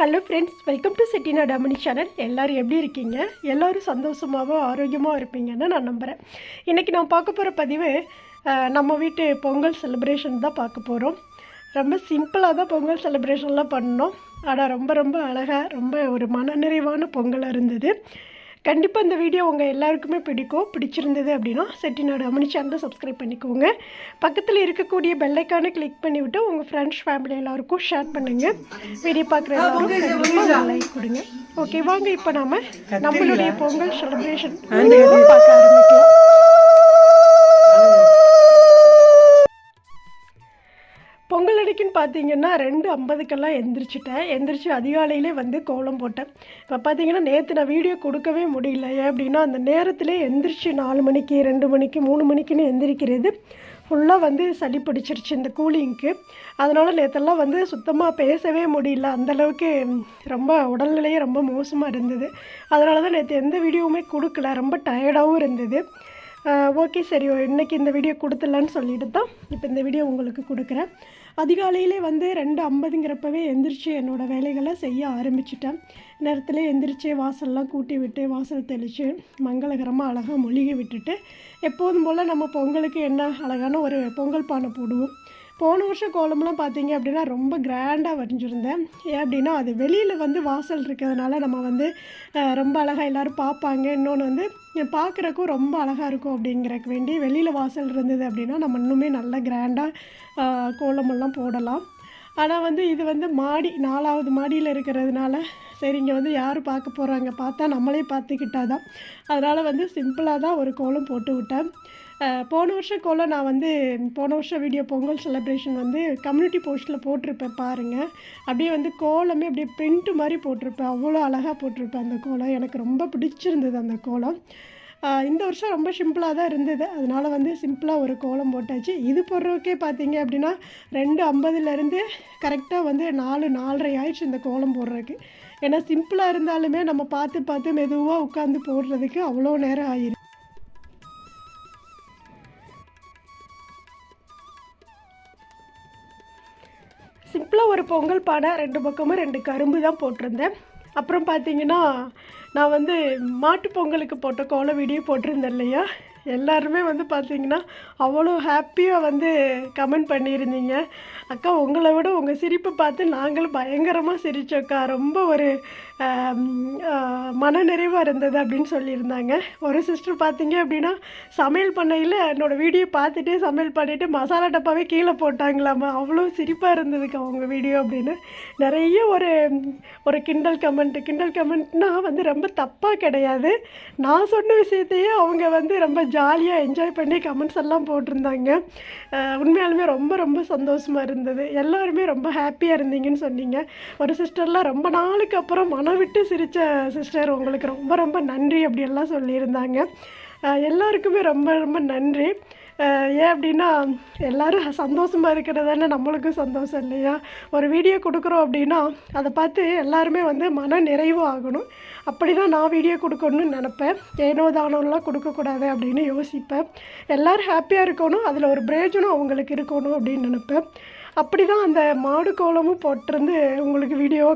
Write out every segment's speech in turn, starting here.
Hello friends welcome to செட்டினா டாமினி channel எல்லோரும் எப்படி இருக்கீங்க? எல்லோரும் சந்தோஷமாகவும் ஆரோக்கியமாக இருப்பீங்கன்னு நான் நம்புகிறேன் இன்றைக்கி நான் பார்க்க போகிற பதிவு நம்ம வீட்டு பொங்கல் செலிப்ரேஷன் தான் பார்க்க போகிறோம் ரொம்ப சிம்பிளாக தான் பொங்கல் செலிப்ரேஷன்லாம் பண்ணோம். ஆனால் ரொம்ப ரொம்ப அழகாக ரொம்ப ஒரு மனநிறைவான பொங்கலாக இருந்தது. கண்டிப்பாக இந்த வீடியோ உங்கள் எல்லாருக்குமே பிடிக்கும் பிடிச்சிருந்தது அப்படின்னா செட்டிநாடு அமனி சேனலை சப்ஸ்கிரைப் பண்ணிக்கோங்க. பக்கத்தில் இருக்கக்கூடிய பெல்லைக்கானை கிளிக் பண்ணிவிட்டு உங்கள் ஃப்ரெண்ட்ஸ் ஃபேமிலி எல்லாருக்கும் ஷேர் பண்ணுங்கள் வீடியோ பார்க்குற கண்டிப்பாக லைக் கொடுங்க. ஓகே வாங்க இப்போ நாம நம்மளுடைய பொங்கல் செலிப்ரேஷன் பார்க்க ஆரம்பிக்கலாம். பார்த்தீங்கன்னா ரெண்டு ஐம்பதுக்கெல்லாம் எந்திரிச்சிட்டேன். எந்திரிச்சு அதிகாலையிலே வந்து கோலம் போட்டேன். இப்போ பார்த்தீங்கன்னா நேற்று நான் வீடியோ கொடுக்கவே முடியல. ஏன் அப்படின்னா அந்த நேரத்திலே எந்திரிச்சு நாலு மணிக்கு ரெண்டு மணிக்கு மூணு மணிக்குன்னு எந்திரிக்கிறது ஃபுல்லாக வந்து சளி பிடிச்சிருச்சு இந்த கூலிங்க்கு. அதனால் நேற்றெல்லாம் வந்து சுத்தமாக பேசவே முடியல. அந்தளவுக்கு ரொம்ப உடல்நிலையே ரொம்ப மோசமாக இருந்தது. அதனால தான் நேற்று எந்த வீடியோவுமே கொடுக்கல. ரொம்ப டயர்டாகவும் இருந்தது. ஓகே சரி இன்னைக்கு இந்த வீடியோ கொடுத்துடலான்னு சொல்லிட்டு தான் இப்போ இந்த வீடியோ உங்களுக்கு கொடுக்குறேன். அதிகாலையிலே வந்து ரெண்டு ஐம்பதுங்கிறப்பவே எந்திரிச்சு என்னோடய வேலைகளை செய்ய ஆரம்பிச்சிட்டேன். நேரத்தில் எந்திரிச்சு வாசல்லாம் கூட்டி விட்டு வாசல் தெளித்து மங்களகரமாக அழகாக மொழிகை விட்டுட்டு எப்போதும் போல் நம்ம பொங்கலுக்கு என்ன அழகான ஒரு பொங்கல் பானை போடுவோம். போன வருஷம் கோலம்லாம் பார்த்தீங்க அப்படின்னா ரொம்ப கிராண்டாக வரைஞ்சிருந்தேன். ஏன் அப்படின்னா அது வெளியில் வந்து வாசல் இருக்கிறதுனால நம்ம வந்து ரொம்ப அழகாக எல்லோரும் பார்ப்பாங்க. இன்னொன்று வந்து பார்க்குறக்கும் ரொம்ப அழகாக இருக்கும் அப்படிங்கிறக்கு வேண்டி வெளியில் வாசல் இருந்தது அப்படின்னா நம்ம இன்னுமே நல்லா கிராண்டாக கோலமெல்லாம் போடலாம். ஆனால் வந்து இது வந்து மாடி நாலாவது மாடியில் இருக்கிறதுனால சரி இங்கே வந்து யார் பார்க்க போகிறாங்க பார்த்தா நம்மளே பார்த்துக்கிட்டாதான். அதனால் வந்து சிம்பிளாக தான் ஒரு கோலம் போட்டு விட்டேன். போன வருஷம் கோலம் நான் வந்து போன வருஷம் வீடியோ பொங்கல் செலிப்ரேஷன் வந்து கம்யூனிட்டி போஸ்ட்டில் போட்டிருப்பேன் பாருங்கள் அப்படியே வந்து கோலமே அப்படியே பிரிண்ட்டு மாதிரி போட்டிருப்பேன். அவ்வளோ அழகாக போட்டிருப்பேன் அந்த கோலம். எனக்கு ரொம்ப பிடிச்சிருந்தது அந்த கோலம். இந்த வருஷம் ரொம்ப சிம்பிளாக தான் இருந்தது. அதனால் வந்து சிம்பிளாக ஒரு கோலம் போட்டாச்சு. இது போடுறதுக்கே பார்த்தீங்க அப்படின்னா ரெண்டு ஐம்பதுலேருந்து கரெக்டாக வந்து நாலு நாலரை ஆயிடுச்சு இந்த கோலம் போடுறதுக்கு. ஏன்னா சிம்பிளாக இருந்தாலுமே நம்ம பார்த்து பார்த்து மெதுவாக உட்காந்து போடுறதுக்கு அவ்வளோ நேரம் ஆயிடுது பொங்கல் பானை ரெண்டு பக்கமும் ரெண்டு கரும்பு தான் போட்டிருந்தேன். அப்புறம் பார்த்தீங்கன்னா நான் வந்து மாட்டு பொங்கலுக்கு போட்ட கோல வீடியோ போட்டிருந்தேன் இல்லையா? எல்லாருமே வந்து பார்த்தீங்கன்னா அவ்வளோ ஹாப்பியாக வந்து கமெண்ட் பண்ணியிருந்தீங்க. அக்கா உங்களை விட உங்கள் சிரிப்பை பார்த்து நாங்களும் பயங்கரமாக சிரித்தோக்கா ரொம்ப ஒரு மனநிறைவாக இருந்தது அப்படின்னு சொல்லியிருந்தாங்க. ஒரு சிஸ்டர் பார்த்தீங்க அப்படின்னா சமையல் பண்ணையில் என்னோடய வீடியோ பார்த்துட்டே சமையல் பண்ணிவிட்டு மசாலா டப்பாவே கீழே போட்டாங்களாமா. அவ்வளோ சிரிப்பாக இருந்ததுக்கா அவங்க வீடியோ அப்படின்னு. நிறைய ஒரு ஒரு கிண்டல் கமெண்ட் கிண்டல் கமெண்ட்னால் வந்து ரொம்ப தப்பாக கிடையாது. நான் சொன்ன விஷயத்தையே அவங்க வந்து ரொம்ப ஜாலியாக என்ஜாய் பண்ணி கமெண்ட்ஸ் எல்லாம் போட்டிருந்தாங்க. உண்மையாலுமே ரொம்ப ரொம்ப சந்தோஷமாக இருந்தது. எல்லாருமே ரொம்ப ஹாப்பியாக இருந்தீங்கன்னு சொன்னீங்க. ஒரு சிஸ்டர்லாம் ரொம்ப நாளுக்கு அப்புறம் மனம் விட்டு சிரித்த சிஸ்டர் உங்களுக்கு ரொம்ப ரொம்ப நன்றி அப்படியெல்லாம் சொல்லியிருந்தாங்க. எல்லாருக்குமே ரொம்ப ரொம்ப நன்றி. ஏன் அப்படின்னா எல்லோரும் சந்தோஷமாக இருக்கிறது நம்மளுக்கும் சந்தோஷம் இல்லையா? ஒரு வீடியோ கொடுக்குறோம் அப்படின்னா அதை பார்த்து எல்லாருமே வந்து மன நிறைவு ஆகணும். அப்படி தான் நான் வீடியோ கொடுக்கணும்னு நினப்பேன். ஏனோ தானோலாம் கொடுக்கக்கூடாது அப்படின்னு யோசிப்பேன். எல்லோரும் ஹாப்பியாக இருக்கணும் அதில் ஒரு பிரயோஜனம் அவங்களுக்கு இருக்கணும் அப்படின்னு நினப்பேன். அப்படி தான் அந்த மாடு கோலமும் போட்டிருந்து உங்களுக்கு வீடியோ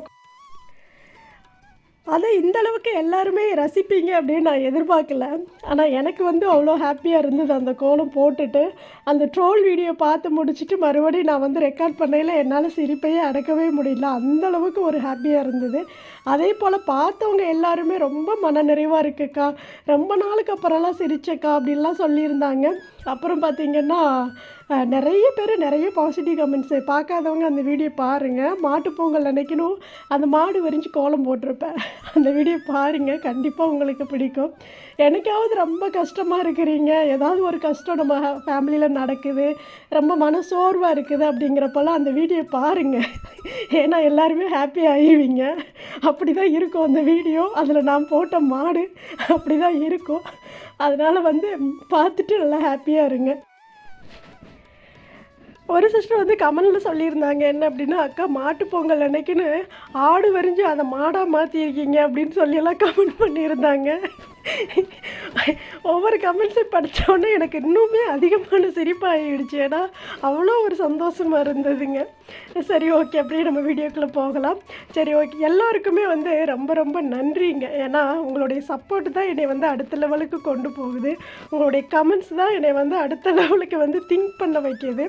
அதை இந்த அளவுக்கு எல்லாருமே ரசிப்பீங்க அப்படின்னு நான் எதிர்பார்க்கல. ஆனால் எனக்கு வந்து அவ்வளோ ஹாப்பியாக இருந்தது அந்த கோலம் போட்டுட்டு அந்த ட்ரோல் வீடியோ பார்த்து முடிச்சுட்டு மறுபடியும் நான் வந்து ரெக்கார்ட் பண்ணையில் என்னால் சிரிப்பையே அடக்கவே முடியல. அந்த அளவுக்கு ஒரு ஹாப்பியாக இருந்தது. அதே போல் பார்த்தவங்க எல்லாருமே ரொம்ப மன நிறைவாக இருக்குக்கா. ரொம்ப நாளுக்கு அப்புறம்லாம் சிரிச்சக்கா அப்படின்லாம் சொல்லியிருந்தாங்க. அப்புறம் பார்த்திங்கன்னா நிறைய பேர் நிறைய பாசிட்டிவ் கமெண்ட்ஸு பார்க்காதவங்க அந்த வீடியோ பாருங்கள் மாட்டுப்பொங்கல் அன்னைக்கணும் அந்த மாடு வரிஞ்சு கோலம் போட்டிருப்பேன். அந்த வீடியோ பாருங்கள் கண்டிப்பாக உங்களுக்கு பிடிக்கும். எனக்காவது ரொம்ப கஷ்டமாக இருக்கிறீங்க ஏதாவது ஒரு கஷ்டம் நம்ம ஃபேமிலியில் நடக்குது ரொம்ப மனசோர்வாக இருக்குது அப்படிங்கிறப்பெல்லாம் அந்த வீடியோ பாருங்கள் ஏன்னா எல்லாருமே ஹாப்பி ஆகிடுவீங்க அப்படி தான் இருக்கும் அந்த வீடியோ அதில் நான் போட்ட மாடு அப்படி தான் இருக்கும். அதனால் வந்து பார்த்துட்டு நல்லா ஹாப்பியாக இருங்க. ஒரு சிஸ்டர் வந்து கமலில் சொல்லியிருந்தாங்க என்ன அப்படின்னா அக்கா மாட்டு பொங்கல் அன்னைக்குன்னு ஆடு வரைஞ்சி அதை மாடாக மாற்றிருக்கீங்க அப்படின்னு சொல்லியெல்லாம் கமெண்ட் பண்ணியிருந்தாங்க. ஒவ்வொரு கமெண்ட்ஸும் படித்தோடனே எனக்கு இன்னுமே அதிகமான சிரிப்பாகிடுச்சு ஏன்னா அவ்வளோ ஒரு சந்தோஷமாக இருந்ததுங்க. சரி ஓகே அப்படியே நம்ம வீடியோக்குள்ளே போகலாம். சரி ஓகே எல்லாருக்குமே வந்து ரொம்ப ரொம்ப நன்றிங்க. ஏன்னா உங்களுடைய சப்போர்ட் தான் என்னை வந்து அடுத்த லெவலுக்கு கொண்டு போகுது. உங்களுடைய கமெண்ட்ஸ் தான் என்னை வந்து அடுத்த லெவலுக்கு வந்து திங்க் பண்ண வைக்கிது.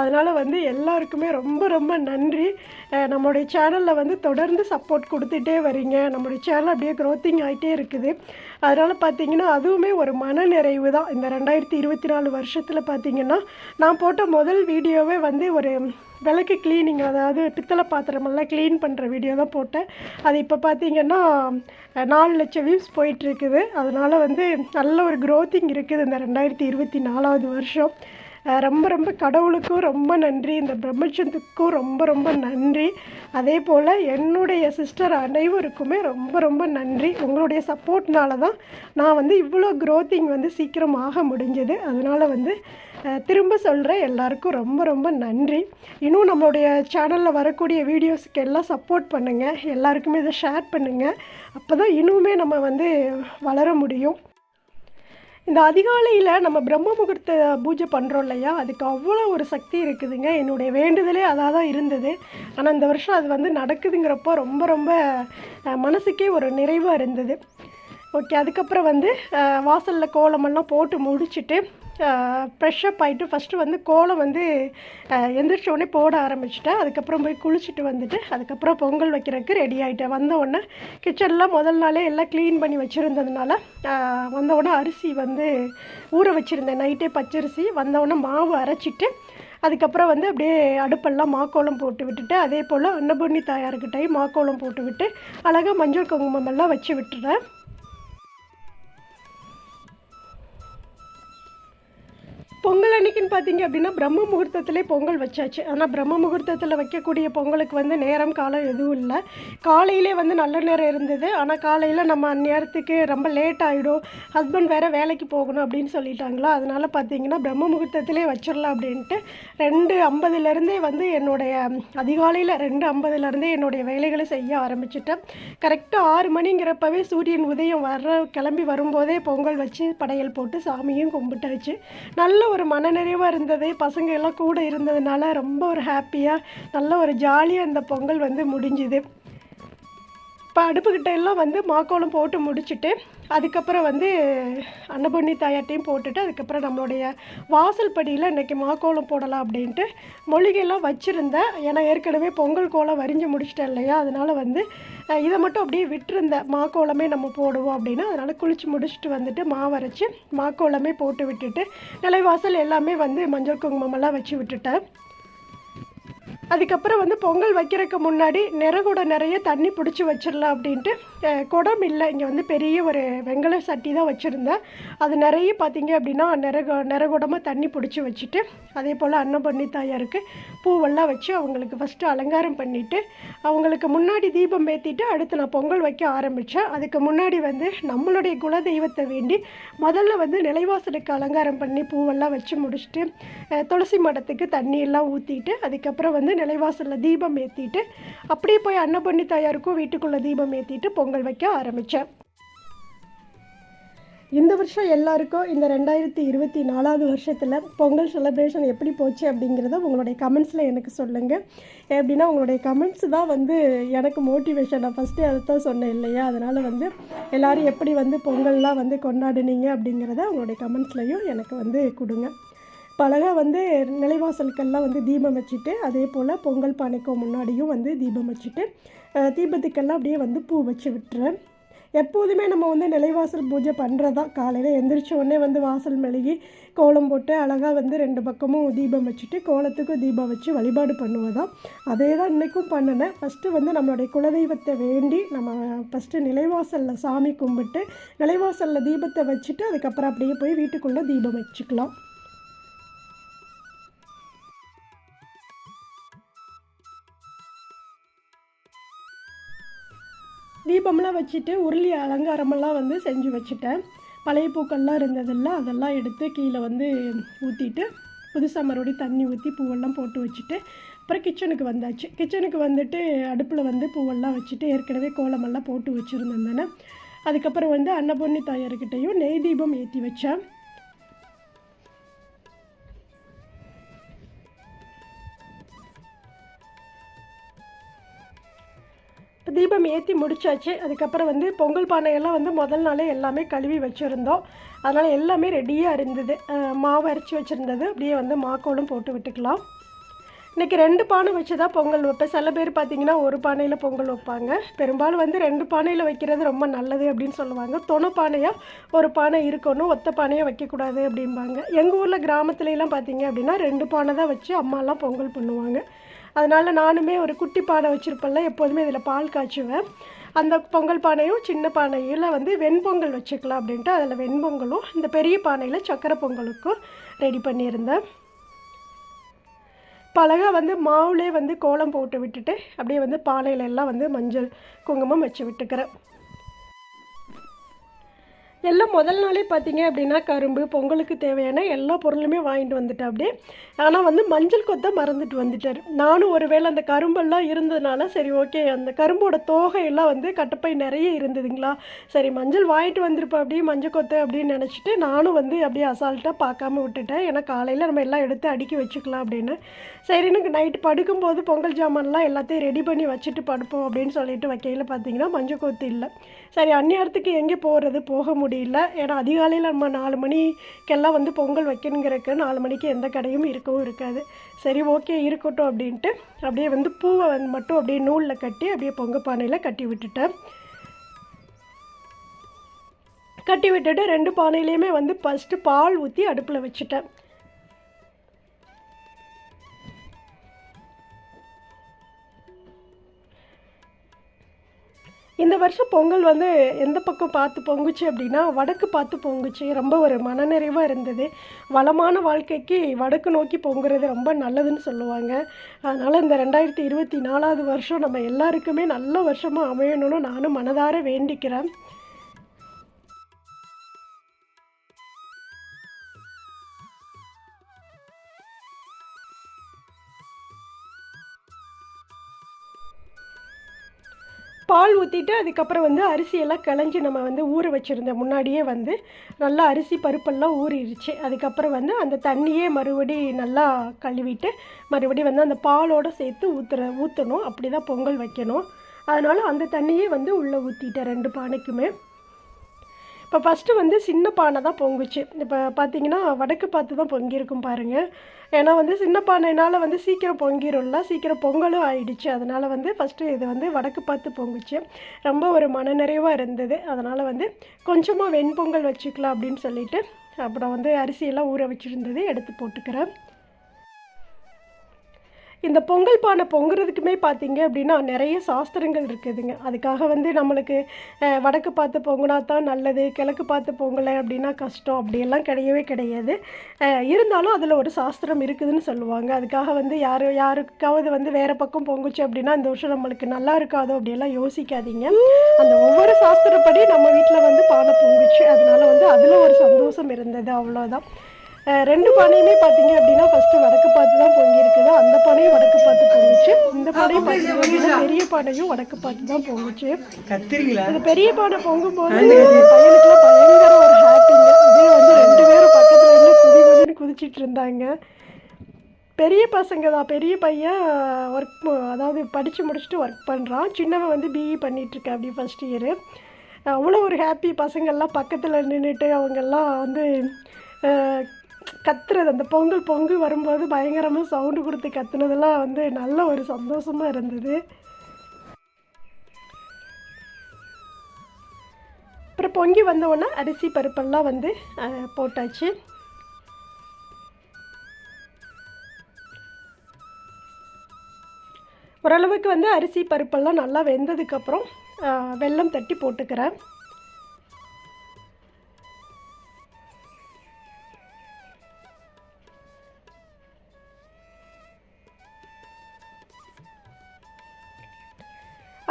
அதனால் வந்து எல்லாருக்குமே ரொம்ப ரொம்ப நன்றி. நம்மளுடைய சேனலில் வந்து தொடர்ந்து சப்போர்ட் கொடுத்துட்டே வரீங்க நம்மளுடைய சேனல் அப்படியே க்ரோத்திங் ஆகிட்டே இருக்குது. அதனால் பார்த்தீங்கன்னா அதுவுமே ஒரு மன நிறைவு தான். இந்த ரெண்டாயிரத்தி இருபத்தி நாலு வருஷத்தில் பார்த்தீங்கன்னா நான் போட்ட முதல் வீடியோவே வந்து ஒரு விளக்கு க்ளீனிங் அதாவது பித்தளை பாத்திரமெல்லாம் க்ளீன் பண்ணுற வீடியோ தான் போட்டேன். அது இப்போ பார்த்தீங்கன்னா நாலு லட்சம் வியூஸ் போயிட்டுருக்குது அதனால் வந்து நல்ல ஒரு க்ரோத்திங் இருக்குது இந்த ரெண்டாயிரத்தி இருபத்தி நாலாவது வருஷம். ரொம்ப ரொம்ப கடவுளுக்கும் ரொம்ப நன்றி. இந்த பிரம்மச்சந்துக்கும் ரொம்ப ரொம்ப நன்றி. அதே போல் என்னுடைய சிஸ்டர் அனைவருக்குமே ரொம்ப ரொம்ப நன்றி. உங்களுடைய சப்போர்ட்னால தான் நான் வந்து இவ்வளோ க்ரோத்திங் வந்து சீக்கிரம் ஆக முடிஞ்சது. அதனால் வந்து திரும்ப சொல்கிறேன் எல்லாருக்கும் ரொம்ப ரொம்ப நன்றி. இன்னும் நம்மளுடைய சேனலில் வரக்கூடிய வீடியோஸுக்கு எல்லாம் சப்போர்ட் பண்ணுங்கள் எல்லாருக்குமே இதை ஷேர் பண்ணுங்கள் அப்போ தான் இன்னுமே நம்ம வந்து வளர முடியும். இந்த அதிகாலையில் நம்ம பிரம்ம முகூர்த்த பூஜை பண்ணுறோம் இல்லையா? அதுக்கு அவ்வளோ ஒரு சக்தி இருக்குதுங்க. என்னுடைய வேண்டுதலே அதாக தான் இருந்தது. ஆனால் இந்த வருஷம் அது வந்து நடக்குதுங்கிறப்போ ரொம்ப ரொம்ப மனசுக்கே ஒரு நிறைவாக இருந்தது. ஓகே அதுக்கப்புறம் வந்து வாசலில் கோலமெல்லாம் போட்டு முடிச்சுட்டு ஃப்ரெஷ்ஷப் ஆகிட்டு ஃபஸ்ட்டு வந்து கோலம் வந்து எந்திரிச்ச உடனே போட ஆரம்பிச்சிட்டேன் அதுக்கப்புறம் போய் குளிச்சுட்டு வந்துட்டு அதுக்கப்புறம் பொங்கல் வைக்கிறதுக்கு ரெடி ஆகிட்டேன் வந்த உடனே கிச்சன்லாம் முதல் நாளே எல்லாம் க்ளீன் பண்ணி வச்சுருந்ததுனால வந்த உடனே அரிசி வந்து ஊற வச்சுருந்தேன். நைட்டே பச்சரிசி வந்த உடனே மாவு அரைச்சிட்டு அதுக்கப்புறம் வந்து அப்படியே அடுப்பெல்லாம் மாக்கோலம் போட்டு விட்டுட்டு அதே போல் அன்னபூர்ணி தாயார்கிட்டையும் மாக்கோலம் போட்டு விட்டு அழகாக மஞ்சள் குங்குமம் எல்லாம் வச்சு விட்டுறேன் பொங்கல் அன்னைக்குன்னு பார்த்தீங்க அப்படின்னா பிரம்ம முகூர்த்தத்திலே பொங்கல் வச்சாச்சு. ஆனால் பிரம்ம முகூர்த்தத்தில் வைக்கக்கூடிய பொங்கலுக்கு வந்து நேரம் காலம் எதுவும் இல்லை. காலையிலே வந்து நல்ல நேரம் இருந்தது. ஆனால் காலையில் நம்ம அந்நேரத்துக்கு ரொம்ப லேட் ஆகிடும் ஹஸ்பண்ட் வேறு வேலைக்கு போகணும் அப்படின்னு சொல்லிட்டாங்களா? அதனால் பார்த்தீங்கன்னா பிரம்ம முகூர்த்தத்திலே வச்சிடலாம் அப்படின்ட்டு ரெண்டு ஐம்பதுலேருந்தே வந்து என்னுடைய அதிகாலையில் ரெண்டு ஐம்பதுலேருந்தே என்னுடைய வேலைகளை செய்ய ஆரம்பிச்சிட்டேன். கரெக்டாக ஆறு மணிங்கிறப்பவே சூரியன் உதயம் வர கிளம்பி வரும்போதே பொங்கல் வச்சு படையல் போட்டு சாமியும் கும்பிட்டாச்சு. நல்ல ஒரு மனநிறைவாக இருந்தது பசங்க எல்லாம் கூட இருந்ததுனால ரொம்ப ஒரு ஹாப்பியாக நல்ல ஒரு ஜாலியாக அந்த பொங்கல் வந்து முடிஞ்சுது. இப்போ அடுப்புக்கிட்ட எல்லாம் வந்து மாக்கோலம் போட்டு முடிச்சுட்டு அதுக்கப்புறம் வந்து அன்னபூர்ணி தாயாட்டையும் போட்டுட்டு அதுக்கப்புறம் நம்மளுடைய வாசல் படியில் இன்றைக்கி மாக்கோலம் போடலாம் அப்படின்ட்டு மொழிகையெல்லாம் வச்சுருந்தேன் ஏன்னா ஏற்கனவே பொங்கல் கோலம் வரிஞ்சு முடிச்சிட்டேன் இல்லையா? அதனால் வந்து இதை மட்டும் அப்படியே விட்டுருந்தேன் மாக்கோலமே நம்ம போடுவோம் அப்படின்னா அதனால் குளித்து முடிச்சுட்டு வந்துட்டு மாவரைச்சி மாக்கோலமே போட்டு விட்டுட்டு நிலைவாசல் எல்லாமே வந்து மஞ்சள் குங்குமமெல்லாம் வச்சு விட்டுட்டேன். அதுக்கப்புறம் வந்து பொங்கல் வைக்கிறதுக்கு முன்னாடி நிறகுடம் நிறைய தண்ணி பிடிச்சி வச்சிடலாம் அப்படின்ட்டு குடம் இல்லை. இங்கே வந்து பெரிய ஒரு வெங்கல சட்டி தான் வச்சுருந்தேன். அது நிறைய பார்த்தீங்க அப்படின்னா நிறகு நிறகுடமாக தண்ணி பிடிச்சி வச்சுட்டு அதே போல் அன்னபண்ணி தாயாருக்கு பூவெல்லாம் வச்சு அவங்களுக்கு ஃபஸ்ட்டு அலங்காரம் பண்ணிவிட்டு அவங்களுக்கு முன்னாடி தீபம் ஏற்றிட்டு அடுத்து நான் பொங்கல் வைக்க ஆரம்பித்தேன் அதுக்கு முன்னாடி வந்து நம்மளுடைய குல தெய்வத்தை வேண்டி முதல்ல வந்து நிலைவாசலுக்கு அலங்காரம் பண்ணி பூவெல்லாம் வச்சு முடிச்சுட்டு துளசி மடத்துக்கு தண்ணியெல்லாம் ஊற்றிட்டு அதுக்கப்புறம் வந்து நிலைவாசலில் தீபம் ஏற்றிட்டு அப்படியே போய் அன்னபண்ணி தாயாருக்கும் வீட்டுக்குள்ளே தீபம் ஏற்றிட்டு பொங்கல் வைக்க ஆரம்பித்தேன் இந்த வருஷம் எல்லாருக்கும் இந்த ரெண்டாயிரத்தி இருபத்தி நாலாவது வருஷத்தில் பொங்கல் செலிப்ரேஷன் எப்படி போச்சு அப்படிங்கிறத உங்களுடைய கமெண்ட்ஸில் எனக்கு சொல்லுங்கள் எப்படின்னா உங்களுடைய கமெண்ட்ஸ் தான் வந்து எனக்கு மோட்டிவேஷன் நான் ஃபஸ்ட்டு அதை தான் சொன்னேன் இல்லையா? அதனால் வந்து எல்லோரும் எப்படி வந்து பொங்கல்லாம் வந்து கொண்டாடுனீங்க அப்படிங்கிறத உங்களுடைய கமெண்ட்ஸ்லையும் எனக்கு வந்து கொடுங்க. இப்போ வந்து நிலைவாசலுக்கெல்லாம் வந்து தீபம் வச்சுட்டு அதே போல் பொங்கல் பானைக்கும் முன்னாடியும் வந்து தீபம் வச்சுட்டு தீபத்துக்கெல்லாம் அப்படியே வந்து பூ வச்சு விட்டுறேன். எப்போதுமே நம்ம வந்து நிலைவாசல் பூஜை பண்ணுறது தான் காலையில் எந்திரிச்ச உடனே வந்து வாசல் மெழுகி கோலம் போட்டு அழகாக வந்து ரெண்டு பக்கமும் தீபம் வச்சுட்டு கோலத்துக்கும் தீபம் வச்சு வழிபாடு பண்ணுவதான் அதே தான் இன்றைக்கும் பண்ணினேன். ஃபஸ்ட்டு வந்து நம்மளுடைய குலதெய்வத்தை வேண்டி நம்ம ஃபஸ்ட்டு நிலைவாசலில் சாமி கும்பிட்டு நிலைவாசலில் தீபத்தை வச்சுட்டு அதுக்கப்புறம் அப்படியே போய் வீட்டுக்குள்ளே தீபம் வச்சுக்கலாம். தீபம்லாம் வச்சுட்டு உருளி அலங்காரமெல்லாம் வந்து செஞ்சு வச்சுட்டேன். பழைய பூக்கள்லாம் இருந்ததில்ல அதெல்லாம் எடுத்து கீழே வந்து ஊற்றிட்டு புதுசாக மறுபடியும் தண்ணி ஊற்றி பூவெல்லாம் போட்டு வச்சுட்டு அப்புறம் கிச்சனுக்கு வந்தாச்சு. கிச்சனுக்கு வந்துட்டு அடுப்பில் வந்து பூவெல்லாம் வச்சுட்டு ஏற்கனவே கோலமெல்லாம் போட்டு வச்சுருந்தேன் தானே. அதுக்கப்புறம் வந்து அன்னபொன்னி தாயார்கிட்டையும் நெய் தீபம் ஏற்றி வச்சேன். தீபம் ஏற்றி முடிச்சாச்சு. அதுக்கப்புறம் வந்து பொங்கல் பானையெல்லாம் வந்து முதல் நாளே எல்லாமே கழுவி வச்சுருந்தோம். அதனால் எல்லாமே ரெடியாக இருந்தது. மாவு அரைச்சி வச்சுருந்தது. அப்படியே வந்து மாக்கோலும் போட்டு விட்டுக்கலாம். இன்றைக்கி ரெண்டு பானை வச்சு தான் பொங்கல் வைப்பேன். சில பேர் பார்த்திங்கன்னா ஒரு பானையில் பொங்கல் வைப்பாங்க. பெரும்பாலும் வந்து ரெண்டு பானையில் வைக்கிறது ரொம்ப நல்லது அப்படின்னு சொல்லுவாங்க. துணை பானையாக ஒரு பானை இருக்கணும் ஒத்த பானையாக வைக்கக்கூடாது அப்படிம்பாங்க. எங்கள் ஊரில் கிராமத்துலலாம் பார்த்திங்க அப்படின்னா ரெண்டு பானை தான் வச்சு அம்மாலாம் பொங்கல் பண்ணுவாங்க. அதனால் நானுமே ஒரு குட்டி பானை வச்சுருப்பேன்ல எப்போதுமே இதில் பால் காய்ச்சுவேன். அந்த பொங்கல் பானையும் சின்ன பானையில் வந்து வெண்பொங்கல் வச்சுக்கலாம் அப்படின்ட்டு அதில் வெண்பொங்கலும் இந்த பெரிய பானையில் சக்கரை பொங்கலுக்கும் ரெடி பண்ணியிருந்தேன். பழகா வந்து மாவுலே வந்து கோலம் போட்டு விட்டுட்டு அப்படியே வந்து பானையில எல்லாம் வந்து மஞ்சள் குங்குமம் வச்சு விட்டுக்கிறேன். எல்லாம் முதல் நாளே பார்த்தீங்க அப்படின்னா கரும்பு பொங்கலுக்கு தேவையான எல்லா பொருளுமே வாங்கிட்டு வந்துட்டேன் அப்படியே. ஆனால் வந்து மஞ்சள் கொத்த மறந்துட்டு வந்துட்டார். நானும் ஒருவேளை அந்த கரும்பெல்லாம் இருந்ததுனால சரி ஓகே அந்த கரும்போட தோகையெல்லாம் வந்து கட்டப்பை நிறைய இருந்ததுங்களா? சரி மஞ்சள் வாங்கிட்டு வந்திருப்பேன் அப்படியே மஞ்சள் கொத்தை அப்படின்னு நினச்சிட்டு நானும் வந்து அப்படியே அசால்ட்டாக பார்க்காம விட்டுட்டேன். ஏன்னா காலையில் நம்ம எல்லாம் எடுத்து அடுக்கி வச்சுக்கலாம் அப்படின்னு. சரி எனக்கு நைட்டு படுக்கும்போது பொங்கல் ஜாமான்லாம் எல்லாத்தையும் ரெடி பண்ணி வச்சுட்டு படுப்போம் அப்படின்னு சொல்லிட்டு வைக்கையில் பார்த்தீங்கன்னா மஞ்சள் கொத்து இல்லை. சரி அந்நேரத்துக்கு எங்கே போகிறது போக முடியும் இல்லை. ஏன்னா அதிகாலையில் நம்ம நாலு மணிக்கெல்லாம் வந்து பொங்கல் வைக்கணுங்கிறக்கு நாலு மணிக்கு எந்த கடையும் இருக்கவும் இருக்காது. சரி ஓகே இருக்கட்டும் அப்படின்ட்டு அப்படியே வந்து பூவை வந்து மட்டும் அப்படியே நூலில் கட்டி அப்படியே பொங்க பானையில் கட்டி விட்டுட்டேன். கட்டி விட்டுட்டு ரெண்டு பானையிலையுமே வந்து ஃபஸ்ட்டு பால் ஊற்றி அடுப்பில் வச்சுட்டேன். இந்த வருஷம் பொங்கல் வந்து எந்த பக்கம் பார்த்து பொங்குச்சு அப்படின்னா வடக்கு பார்த்து பொங்குச்சு. ரொம்ப ஒரு மனநிறைவாக இருந்தது. வளமான வாழ்க்கைக்கு வடக்கு நோக்கி பொங்குறது ரொம்ப நல்லதுன்னு சொல்லுவாங்க. அதனால் இந்த ரெண்டாயிரத்தி இருபத்தி நாலாவது வருஷம் நம்ம எல்லாருக்குமே நல்ல வருஷமாக அமையணும்னு நானும் மனதார வேண்டிக்கிறேன். பால் ஊற்றிட்டு அதுக்கப்புறம் வந்து அரிசியெல்லாம் கிளஞ்சி நம்ம வந்து ஊற வச்சுருந்த முன்னாடியே வந்து நல்லா அரிசி பருப்பெல்லாம் ஊறிடுச்சு. அதுக்கப்புறம் வந்து அந்த தண்ணியே மறுபடி நல்லா கழுவிட்டு மறுபடி வந்து அந்த பாலோடு சேர்த்து ஊற்றுற ஊற்றணும் அப்படி தான் பொங்கல் வைக்கணும். அதனால் அந்த தண்ணியே வந்து உள்ளே ஊற்றிட்டேன் ரெண்டு பானைக்குமே. இப்போ ஃபஸ்ட்டு வந்து சின்ன பானை தான் பொங்குச்சு. இப்போ பார்த்தீங்கன்னா வடக்கு பார்த்து தான் பொங்கியிருக்கும் பாருங்கள் ஏன்னா வந்து சின்ன பானைனால் வந்து சீக்கிரம் பொங்கிரும்ல சீக்கிரம் பொங்கலும் ஆயிடுச்சு. அதனால் வந்து ஃபஸ்ட்டு இது வந்து வடக்கு பார்த்து பொங்குச்சு. ரொம்ப ஒரு மனநிறைவாக இருந்தது. அதனால் வந்து கொஞ்சமாக வெண்பொங்கல் வச்சுக்கலாம் அப்படின்னு சொல்லிட்டு அப்புறம் வந்து அரிசியெல்லாம் ஊற வச்சுருந்தது எடுத்து போட்டுக்கிறேன். இந்த பொங்கல் பானை பொங்குறதுக்குமே பார்த்தீங்க அப்படின்னா நிறைய சாஸ்திரங்கள் இருக்குதுங்க. அதுக்காக வந்து நம்மளுக்கு வடக்கு பார்த்து பொங்குனா தான் நல்லது கிழக்கு பார்த்து பொங்கலை அப்படின்னா கஷ்டம் அப்படியெல்லாம் கிடையவே கிடையாது. இருந்தாலும் அதில் ஒரு சாஸ்திரம் இருக்குதுன்னு சொல்லுவாங்க. அதுக்காக வந்து யார் யாருக்காவது வந்து வேறு பக்கம் பொங்குச்சு அப்படின்னா இந்த வருஷம் நம்மளுக்கு நல்லா இருக்காதோ அப்படியெல்லாம் யோசிக்காதீங்க. அந்த ஒவ்வொரு சாஸ்திரப்படி நம்ம வீட்டில் வந்து பானை பொங்குச்சு அதனால் வந்து அதில் ஒரு சந்தோஷம் இருந்தது அவ்வளோதான் ரெண்டு பானையுமே பார்த்தீங்க அப்படின்னா ஃபஸ்ட்டு வடக்கு பார்த்து தான் பானையும் வடக்கு பார்த்து தான் பொங்குச்சு கத்திரிங்களா இந்த பெரிய பானை பொங்கும்போது பையனுக்குலாம் பயங்கர ஒரு ஹாப்பிங்க அப்படியே வந்து ரெண்டு பேரும் பக்கத்துல இருந்து குதி குதின்னு குதிச்சிட்டு இருந்தாங்க. பெரிய பசங்க தான். பெரிய பையன் ஒர்க் அதாவது படித்து முடிச்சுட்டு ஒர்க் பண்ணுறான் சின்னவன் வந்து பிஇ பண்ணிகிட்ருக்கேன் அப்படி ஃபஸ்ட் இயரு அவ்வளோ ஒரு ஹாப்பி பசங்கள்லாம் பக்கத்தில் நின்றுட்டு அவங்கெல்லாம் வந்து கத்துறது. அந்த பொங்கல் பொங்கு வரும்போது பயங்கரமாக சவுண்டு கொடுத்து கத்துனதெல்லாம் வந்து நல்ல ஒரு சந்தோஷமாக இருந்தது. பொங்கி வந்த அரிசி பருப்பெல்லாம் வந்து போட்டாச்சு. ஓரளவுக்கு வந்து அரிசி பருப்பெல்லாம் நல்லா வெந்ததுக்கப்புறம் வெல்லம் தட்டி போட்டுக்கிறேன்.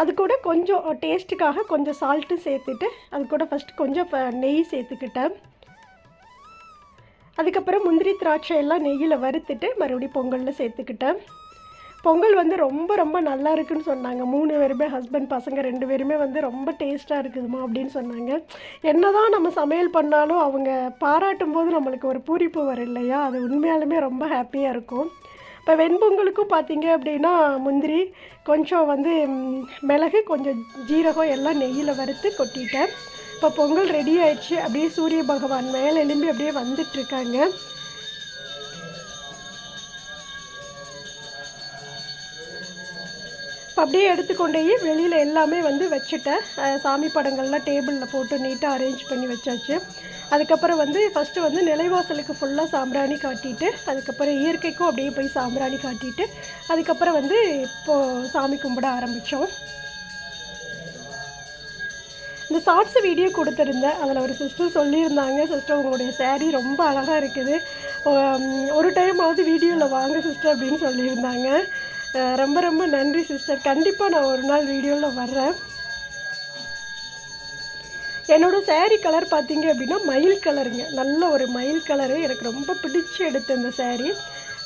அது கூட கொஞ்சம் டேஸ்ட்டுக்காக கொஞ்சம் சால்ட்டு சேர்த்துட்டு அது கூட ஃபஸ்ட்டு கொஞ்சம் நெய் சேர்த்துக்கிட்டேன். அதுக்கப்புறம் முந்திரி திராட்சை எல்லாம் நெய்யில் வறுத்துட்டு மறுபடியும் பொங்கலில் சேர்த்துக்கிட்டேன். பொங்கல் வந்து ரொம்ப ரொம்ப நல்லா இருக்குன்னு சொன்னாங்க. மூணு பேருமே ஹஸ்பண்ட் பசங்க ரெண்டு பேருமே வந்து ரொம்ப டேஸ்ட்டாக இருக்குதுமா அப்படின்னு சொன்னாங்க. என்ன தான் நம்ம சமையல் பண்ணாலும் அவங்க பாராட்டும் போது நம்மளுக்கு ஒரு பூரிப்பு வரும் இல்லையா? அது உண்மையாலுமே ரொம்ப ஹாப்பியாக இருக்கும். இப்போ வெண்பொங்கலுக்கும் பார்த்தீங்க அப்படின்னா முந்திரி கொஞ்சம் வந்து மிளகு கொஞ்சம் ஜீரகம் எல்லாம் நெய்யில் வறுத்து கொட்டிட்டேன். இப்போ பொங்கல் ரெடி ஆயிடுச்சு. அப்படியே சூரிய பகவான் மேலே எழும்பி அப்படியே வந்துட்டுருக்காங்க இப்போ அப்படியே எடுத்துக்கொண்டே வெளியில் எல்லாமே வந்து வச்சுட்டேன். சாமி படங்கள்லாம் டேபிளில் போட்டு நீட்டாக அரேஞ்ச் பண்ணி வச்சாச்சு. அதுக்கப்புறம் வந்து ஃபஸ்ட்டு வந்து நிலைவாசலுக்கு ஃபுல்லாக சாம்பிராணி காட்டிட்டு அதுக்கப்புறம் இயற்கைக்கும் அப்படியே போய் சாம்பிராணி காட்டிட்டு அதுக்கப்புறம் வந்து இப்போது சாமி கும்பிட ஆரம்பித்தோம் இந்த ஷார்ட்ஸ் வீடியோ கொடுத்துருந்தேன். அதில் ஒரு சிஸ்டர் சொல்லியிருந்தாங்க. சிஸ்டர் உங்களுடைய சேரீ ரொம்ப அழகாக இருக்குது. ஒரு டைமாவது வீடியோவில் வாங்க சிஸ்டர் அப்படின்னு சொல்லியிருந்தாங்க. ரொம்ப ரொம்ப நன்றி சிஸ்டர் கண்டிப்பாக நான் ஒரு நாள் வீடியோவில் வர்றேன். என்னோடய சேரீ கலர் பார்த்தீங்க அப்படின்னா மயில் கலருங்க நல்ல ஒரு மயில் கலரு எனக்கு ரொம்ப பிடிச்சி எடுத்த இந்த சேரீ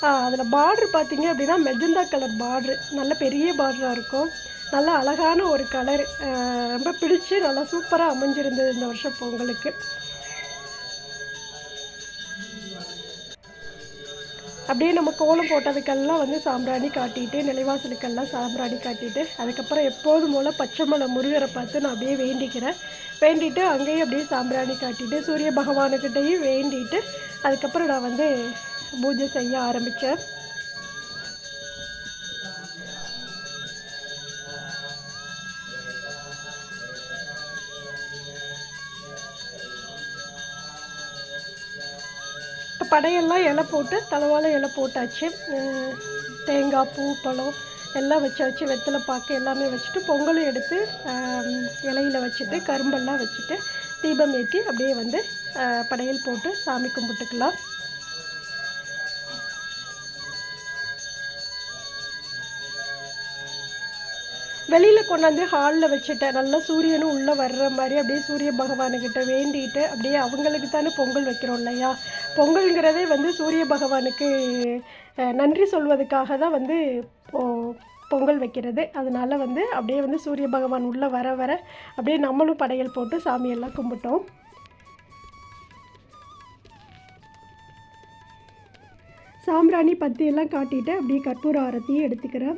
அதில் பார்ட்ரு பார்த்தீங்க அப்படின்னா மெஜந்தா கலர் பார்ட்ரு நல்ல பெரிய பார்டராக இருக்கும். நல்ல அழகான ஒரு கலர் ரொம்ப பிடிச்சி நல்லா சூப்பராக அமைஞ்சிருந்தது இந்த வருஷம் பொங்கலுக்கு. அப்படியே நம்ம கோலம் போட்டதுக்கெல்லாம் வந்து சாம்பிராணி காட்டிட்டு நிலைவாசலுக்கெல்லாம் சாம்பிராணி காட்டிட்டு அதுக்கப்புறம் எப்போதும் போல் பச்சை மலை முருகரை பார்த்து நான் அப்படியே வேண்டிக்கிறேன். வேண்டிட்டு அங்கேயும் அப்படியே சாம்பிராணி காட்டிட்டு சூரிய பகவானுக்கிட்டேயும் வேண்டிட்டு அதுக்கப்புறம் நான் வந்து பூஜை செய்ய ஆரம்பித்தேன் படையெல்லாம் இலை போட்டு தலைவாழை இலை போட்டாச்சு. தேங்காய் பூ பழம் எல்லாம் வச்சாச்சு. வெத்தலை பாக்கு எல்லாமே வச்சுட்டு பொங்கலும் எடுத்து இலையில் இலையில வச்சுட்டு கரும்பெல்லாம் வச்சுட்டு தீபம் ஏற்றி அப்படியே வந்து படையல் போட்டு சாமி கும்பிட்டுக்கலாம். வெளியில் கொண்டாந்து ஹாலில் வச்சுட்டேன். நல்லா சூரியனும் உள்ளே வர்ற மாதிரி அப்படியே சூரிய பகவானுக்கிட்ட வேண்டிட்டு அப்படியே அவங்களுக்கு தானே பொங்கல் வைக்கிறோம் இல்லையா? பொங்கல்ங்கிறதே வந்து சூரிய பகவானுக்கு நன்றி சொல்வதுக்காக தான் வந்து பொ- பொங்கல் வைக்கிறது. அதனால் வந்து அப்படியே வந்து சூரிய பகவான் உள்ளே வர வர அப்படியே நம்மளும் படையல் போட்டு சாமியெல்லாம் கும்பிட்டோம். சாம்பிராணி பத்தியெல்லாம் காட்டிட்டு அப்படியே கற்பூர ஆரத்தியும் எடுத்துக்கிறேன்.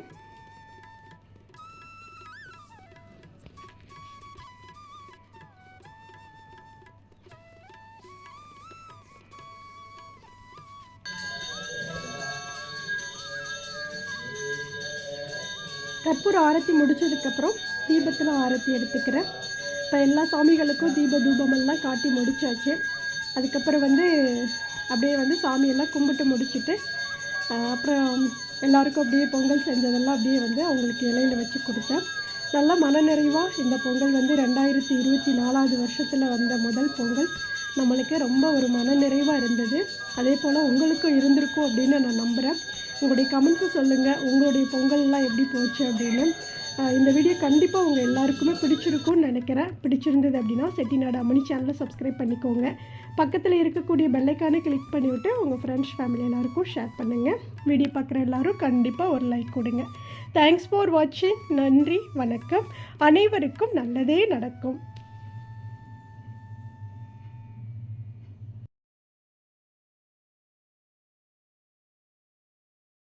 கற்பூரம் ஆரத்தி முடிச்சதுக்கப்புறம் தீபத்தில் ஆரத்தி எடுத்துக்கிறேன். இப்போ எல்லா சாமிகளுக்கும் தீப தூபமெல்லாம் காட்டி முடிச்சாச்சு. அதுக்கப்புறம் வந்து அப்படியே வந்து சாமியெல்லாம் கும்பிட்டு முடிச்சுட்டு அப்புறம் எல்லாருக்கும் அப்படியே பொங்கல் செஞ்சதெல்லாம் அப்படியே வந்து அவங்களுக்கு இலையில வச்சு கொடுத்தேன். நல்லா மனநிறைவாக இந்த பொங்கல் வந்து ரெண்டாயிரத்தி இருபத்தி நாலாவது வருஷத்தில் வந்த முதல் பொங்கல். நம்மளுக்கு ரொம்ப ஒரு மனநிறைவாக இருந்தது. அதே போல் உங்களுக்கும் இருந்திருக்கும் அப்படின்னு நான் நம்புகிறேன் உங்களுடைய கமெண்ட்ஸை சொல்லுங்கள் உங்களுடைய பொங்கல்லாம் எப்படி போச்சு அப்படின்னு. இந்த வீடியோ கண்டிப்பாக உங்கள் எல்லாருக்குமே பிடிச்சிருக்கும்னு நினைக்கிறேன். பிடிச்சிருந்தது அப்படின்னா செட்டிநாடு அம்மணி சேனலை சப்ஸ்கிரைப் பண்ணிக்கோங்க. பக்கத்தில் இருக்கக்கூடிய பெல்லைக்கானை கிளிக் பண்ணிவிட்டு உங்கள் ஃப்ரெண்ட்ஸ் ஃபேமிலி எல்லாருக்கும் ஷேர் பண்ணுங்கள் வீடியோ பார்க்குற எல்லாரும் கண்டிப்பாக ஒரு லைக் கொடுங்க. தேங்க்ஸ் ஃபார் வாட்சிங் நன்றி வணக்கம். அனைவருக்கும் நல்லதே நடக்கும்.